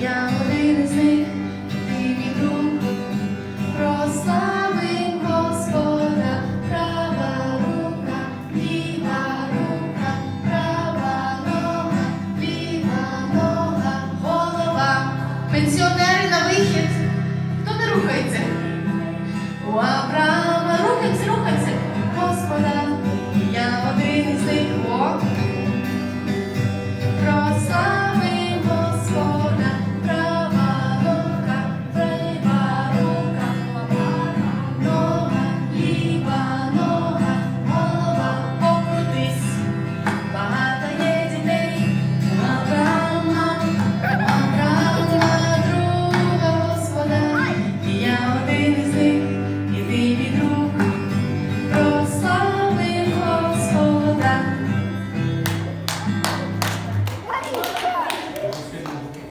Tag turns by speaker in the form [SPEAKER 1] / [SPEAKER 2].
[SPEAKER 1] я один із них, ти мій друг, Господа, права рука, ліва рука, права нога, ліва нога, голова, пенсіонери на вихід, хто не рухається, Уа, права, рухайся, Господа.